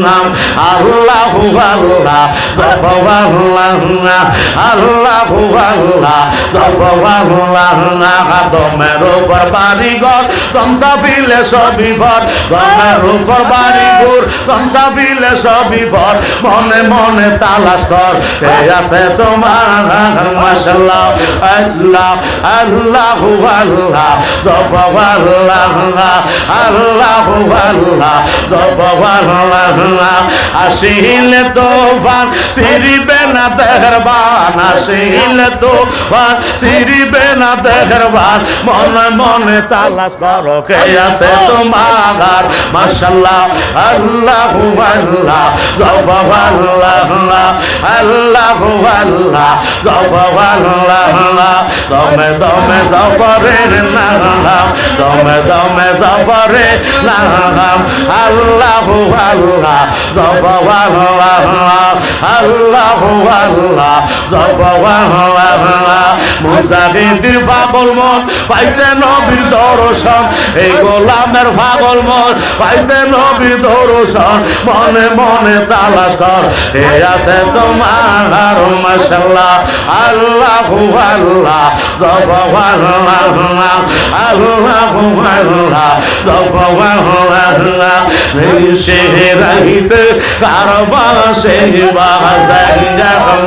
নাম আল্লাহ আল্লাহ আল্লাহ দমের উপর বাড়ি ঘর দমসা পিলে সবই ভর দমের উপর বাড়ি পিলে সবই ভর, মনে মনে তালাশ কর। কে আছে তোমার আল্লাহ আল্লাহ আল্লাহ আল্লাহ আল্লাহ আসিলে সিরিবে না আসিলে সিরিবে না মনে মনে তালাশ করো, কে আছে তোমার? মাশাল্লাহ আল্লাহ আল্লাহ জপ আল্লাহ আল্লাহ আল্লাহ জপ আল্লাহ, দমে দমে সফরের নাম, দমে দমে সফরে নাম, আল্লাহ আল্লাহ জপ আল্লাহ আল্লাহ আল্লাহ জপ আল্লাহ মুসাফিদের পাগল মন পাইতে নবীর দর্শন, এই গোলামের পাগল মন পাইতে নবীর দর্শন, মনে মনে তালাশ কর। হে আছে তোমার, মাশাল্লাহ, আল্লাহ আল্লাহ আল্লাহ আল্লাহ আল্লাহ আল্লাহ। সে রহিতে কারবা সে বাজাই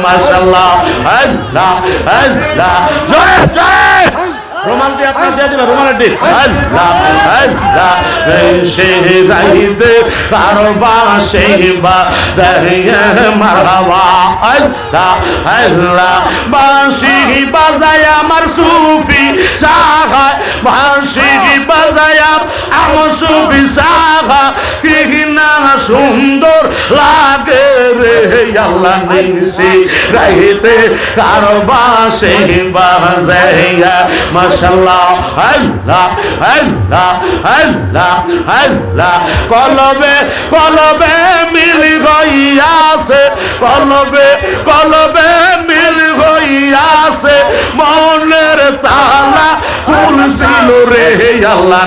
মাশাল্লাহ, আল্লাহ আল্লাহ। জয় জয় রোমান দিয়ে আপনার দিয়ে দিবে রোমানের ডিল সে রাইতে কারও বাসে বা মারহাবা আল্লাহ আল্লাহ, বাঁশি বাজায় বাজায় আমার সুফি সাহা কি না সুন্দর লাগে রে আল্লাহ নিশি রাইতে কারও বাসে বাজাইয়া মাশাল্লাহ আল্লাহ আল্লাহ আল্লাহ আল্লাহ কলবে কলবে মিল গইয়াছে কলবে কলবে মিল গইয়াছে মনের তালা রে আল্লাহ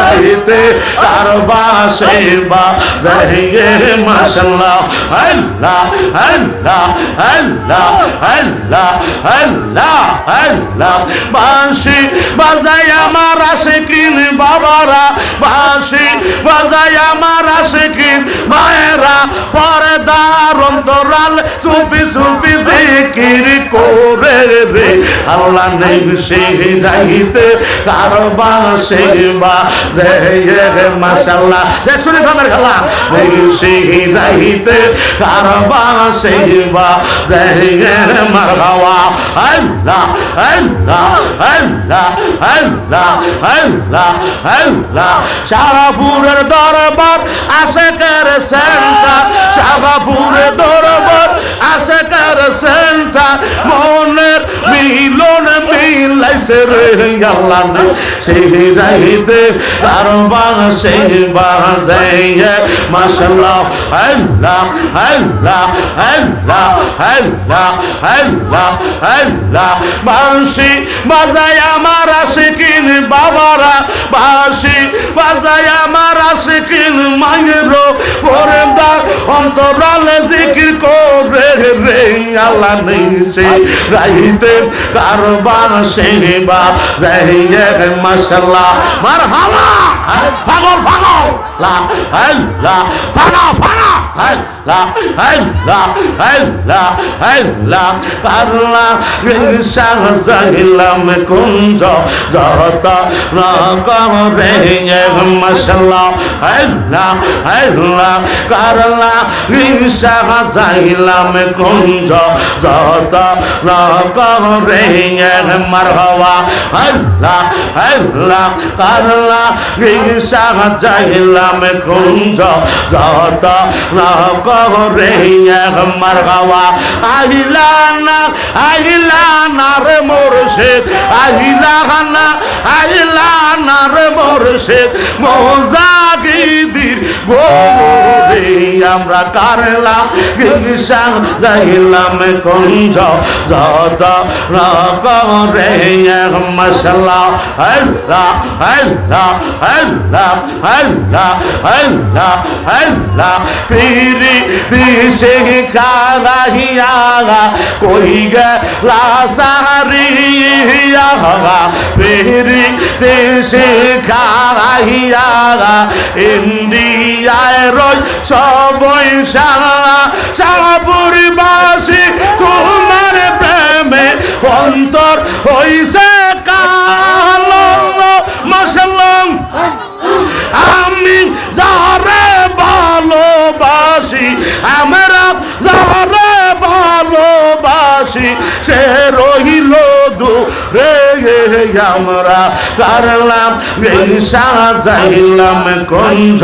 রাইতে তার বাসে বা যাইয়ে মাশাল্লাহ আল্লাহ আল্লাহ আল্লাহ আল্লাহ আল্লাহ আল্লাহ বাঁশি বাজাই আমার আসে কিন বাবারা বাঁশি বাজাই আমার আসে কিন মায়েরা। পরে দার অন্তরাল চুপি চুপি জিকির করে রে আল্লাহ নেই সে রাইতে কার বাসে বা যে মাশাল্লাহ দেখ, শুনে খাবার খেলা। নেই সে রাইতে কার বাসে বা মার আল্লাহ আল্লাহ আল্লাহ আল্লাহ আল্লাহ আল্লাহ। দরবার, আশেকের সেন্টার। শাহপুরের দরবার মিলাইছে রে আল্লাহ সেই রাইতে তার বাসে বাজে মাশাল্লাহ আল্লাহ আল্লাহ আল্লাহ আল্লাহ আল্লাহ আল্লাহ। বাঁশি বাজায় আমার আশিকিন বাবারা। বাঁশি বাজায় আমার আশিকিন মায়ের পরেদার অন্তরালে জিকির করে রে আল্লাহ নিশে রাইতে কার বাঁশি বা মার্শাল্লাহ মার হাওয়া পাগল পাগল লা আল্লাহ ফানা ফানা আল্লাহ আল্লাহ আল্লাহ আল্লাহ আল্লাহ সাজাইলাম কুঞ্জ যত রকম রে মশলা আল্লাহ আল্লাহ কারলা সাজাইলাম কুঞ্জ যত রকম রে মারহবা আল্লাহ আল্লাহ কারলা সাজাইলাম খুঞ্জ যত না করে মার গাওয়া আহিলা না আহিলা না রে মুর্শিদ, আহিলা না রে মুর্শিদ। মোজাকিদির গোরে আমরা কারলাম গিসাং যাইলাম কুঞ্জ যত করে মশলা। আল্লাহ আল্লাহ আল্লাহ আল্লাহ আল্লাহ আল্লাহ ফিরি দিশে কাগাহিয়া কই গেলা সারিয়া ফিরি দেশে খাইয়া ইন্ডিয়ায় রই সবই সারা সাপুরবাসী তোমার প্রেমে অন্তর হইছে কালো মশলম আমি যারে ভালোবাসি, আমরা যারে ভালোবাসি, সে রহিল দূরে আমরা। কারলাম সাজাইলাম কুঞ্জ,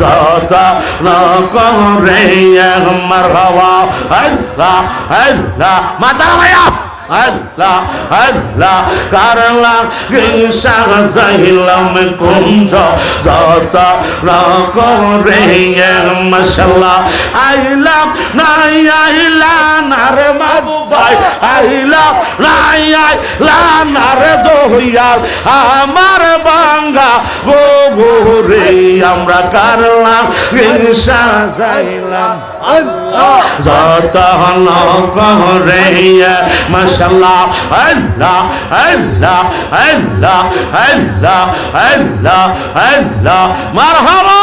যত ন আমার হওয়া আল্লাহ আল্লাহ। মাতা ভাইয়া! আল্লাহ আল্লাহ কারলা সাজাইলাম কুঞ্জ যত করে মশলা আইলাম নাই আইলা নার মাবু ভাই আইলাম নাই আইলা নার দহিয়াল আমার বাঙ্গা গো রে আমরা কারলাম সাজাইলাম যত করে মশলা আল্লাহ আল্লাহ আল্লাহ আল্লাহ আল্লাহ আল্লাহ মারহাবা!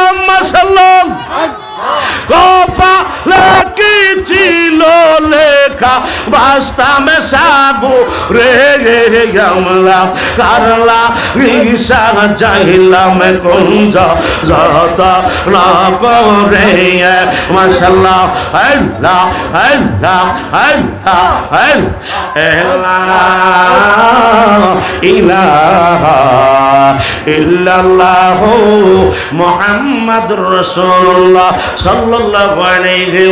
মশলম কফা লাকি ছিল লেখা বাস্তাম সাগু রে আমরা কারলা ঈশা চাইলাম কুঞ্জ যত না করে। মাশাল্লাহ আল্লাহ আল্লাহ ইলাহা ইল্লাল্লাহ মুহাম্মাদুর রাসূলুল্লাহ সাল্লাল্লাহু আলাইহি